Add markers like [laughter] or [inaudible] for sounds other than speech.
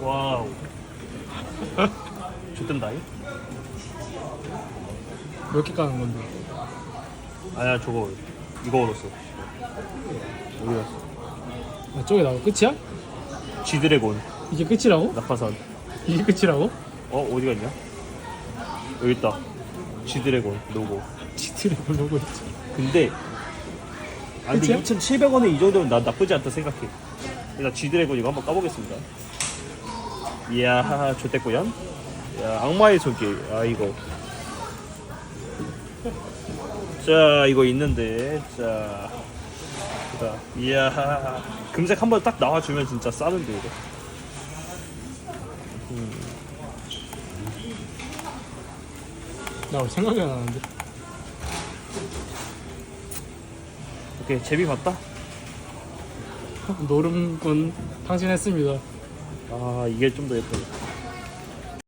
와우. [laughs] 좋던다이? 몇 개 까는 건데? 아야 저거 이거 얻었어. 어디 갔어? 아, 저게 나와 끝이야? 지드래곤 이게 끝이라고? 낙하산. 이게 끝이라고? 어 어디 갔냐? 여기 있다. 지드래곤 로고. 지트를 보려고 했지. 근데 아 근데 끝이야? 2,700원에 이 정도면 나 나쁘지 않다 생각해. 일단 지드래곤 이거 한번 까보겠습니다. 이야 좋댔고요. 야 악마의 손길. 아 이거. 자 이거 있는데 자. 자 이야 금색 한 번 딱 나와주면 진짜 싸는데 이거. 나 생각이 안 나는데. 오케이 제비 봤다. [laughs] 노름군 당신했습니다. 아 이게 좀 더 예쁘네.